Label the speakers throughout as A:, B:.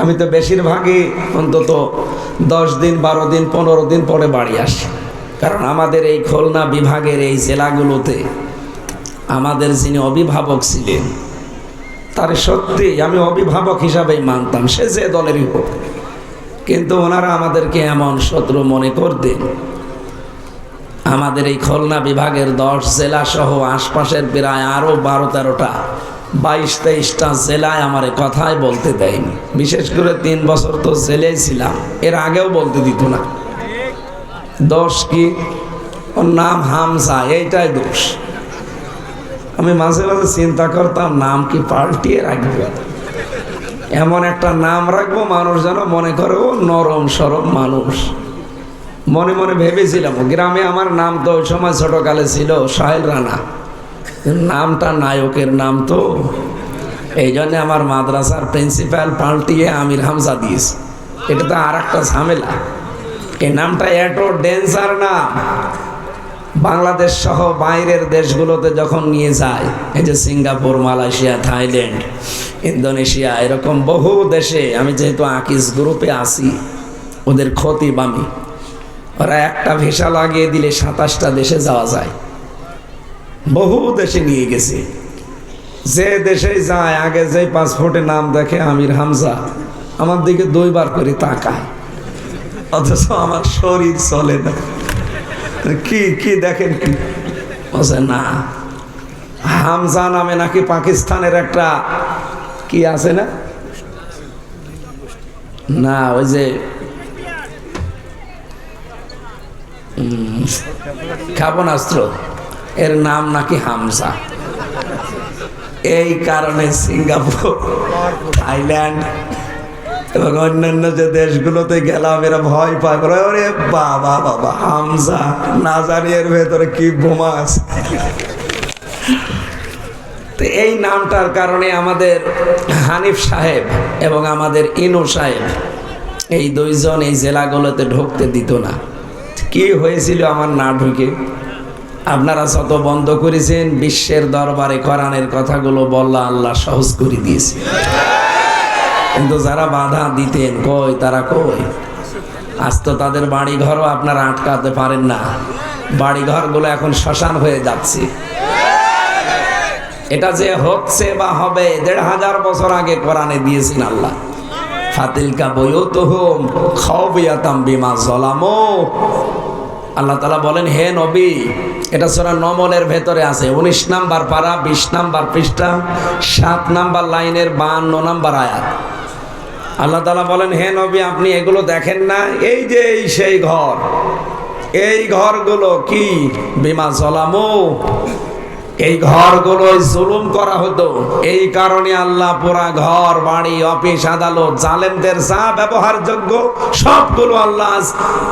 A: আমি তো বেশিরভাগই অন্তত দশ দিন, বারো দিন, পনেরো দিন পরে বাড়ি আসি। কারণ আমাদের এই খুলনা বিভাগের এই জেলাগুলোতে আমাদের যিনি অভিভাবক ছিলেন, তার সত্যি আমি অভিভাবক হিসাবেই মানতাম, সে যে দলেরই হোক। কিন্তু ওনারা আমাদেরকে এমন শত্রু মনে করতেন, আমাদের এই খুলনা বিভাগের দশ জেলা সহ আশপাশের প্রায় আরও বারো তেরোটা বাইশ তেইশটা জেলায় আমার এ কথাই বলতে দেয়নি। বিশেষ করে তিন বছর তো জেলেই ছিলাম। এর আগেও বলতে দিত না। দোষ কি? ওর নাম হামসা এইটাই দোষ। আমি মাঝে মাঝে চিন্তা করতাম, নাম কি পাল্টিয়ে রাখব? এমন একটা নাম রাখব, মানুষ যেন মনে করে, ও নরম সরম মানুষ। মনে মনে ভেবেছিলাম, গ্রামে আমার নাম তো ওই সময় ছোটকালে ছিল, সাহেল রানা। নামটা নায়কের নাম তো। এই জন্যে আমার মাদ্রাসার প্রিন্সিপাল পাল্টিয়ে আমির হামজা দিয়েছে। এটা তো আর একটা ঝামেলা। এই নামটা এত ডেন্সার না। বাংলাদেশ সহ বাইরের দেশগুলোতে যখন নিয়ে যায়, এই যে সিঙ্গাপুর, মালয়েশিয়া, থাইল্যান্ড, ইন্দোনেশিয়া, এরকম বহু দেশে আমি যেহেতু আকিস গ্রুপে আছি, ওদের ক্ষতি বামি। ওরা একটা ভিসা লাগিয়ে দিলে সাতাশটা দেশে যাওয়া যায়। বহু দেশে নিয়ে গেছে। যে দেশে যায়, আগে যে পাসপোর্টে নাম দেখে আমির হামজা, আমার দিকে দুইবার করে তাকায়। অথচ আমার শরীর চলে না। কি কি দেখেন কি? না, হামজা নামে নাকি পাকিস্তানের একটা কি আছে না? না, ওই যে ক্ষেপণাস্ত্র। এর নাম নাকি হামজা। এই কারণে সিঙ্গাপুর, থাইল্যান্ড এবং অন্যান্য যে দেশগুলোতে গেলাম, এরা ভয় পায়। ওরে বাবা বাবা, হামজা, না জানি এর ভেতরে কি বোমা তো এই নামটার কারণে আমাদের হানিফ সাহেব এবং আমাদের ইনু সাহেব এই দুইজন এই জেলাগুলোতে ঢুকতে দিত না। কি হয়েছিল আমার না ঢুকে? আপনারা যত বন্ধ করেছেন, বিশ্বের দরবারে কোরআনের কথাগুলো বললা আল্লাহ সহজ করে দিয়েছে। কিন্তু যারা বাধা দিতেন, কই, তারা কই? আজ তো তাদের বাড়ি ঘরও আপনারা আটকাতে পারেন না। বাড়ি ঘরগুলো এখন শ্মশান হয়ে যাচ্ছে। এটা যে হচ্ছে বা হবে, দেড় হাজার বছর আগে কোরআনে দিয়েছেন আল্লাহ। ফাতিলকা বইও তো হোম খাওয়াতাম বিমা জলামো আল্লাহ তালা বলেন, হে নবী এটা সোরা নমলের ভেতরে আছে। উনিশ নাম্বার পারা, বিশ নাম্বার পৃষ্ঠা, সাত নাম্বার লাইনের বান্ন নাম্বার আয়াত। আল্লাহ তালা বলেন, হে নবী, আপনি এগুলো দেখেন না? এই যে এই সেই ঘর। এই ঘরগুলো কি? বিমা জলামো। এই ঘরগুলো জুলুম করা হতো। এই কারণে আল্লাহ পুরা ঘর, বাড়ি, অফিস, আদালত, জালেমদের যা ব্যবহারযোগ্য, সবগুলো আল্লাহ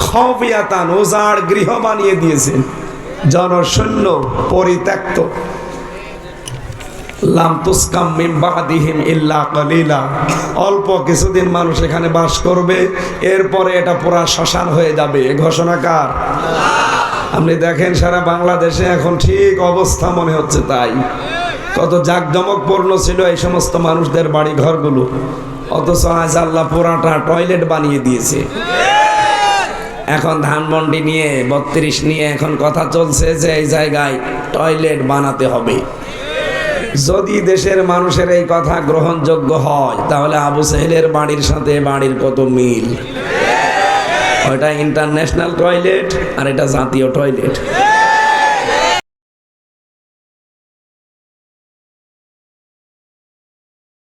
A: খবিয়াতান উজাড় গৃহ বানিয়ে দিয়েছেন। জনশূন্য পরিত্যক্ত। লাম তুসকাম বাদিহিম ইল্লা কলিলা। অল্প কিছুদিন মানুষ এখানে বাস করবে, এরপরে এটা পুরা শ্মশান হয়ে যাবে। এ ঘোষণা কার? আপনি দেখেন সারা বাংলাদেশে এখন ঠিক অবস্থা মনে হচ্ছে তাই। কত জাকজমকপূর্ণ ছিল এই সমস্ত মানুষদের বাড়ি ঘরগুলো অথচ আজ আল্লাহ পুরাটা টয়লেট বানিয়ে দিয়েছে। এখন ধানমন্ডি নিয়ে, বত্রিশ নিয়ে এখন কথা চলছে যে এই জায়গায় টয়লেট বানাতে হবে। যদি দেশের মানুষের এই কথা গ্রহণযোগ্য হয়, তাহলে আবু সাহেলের বাড়ির সাথে বাড়ির কত মিল? ওটা ইন্টারন্যাশনাল টয়লেট আর এটা জাতীয় টয়লেট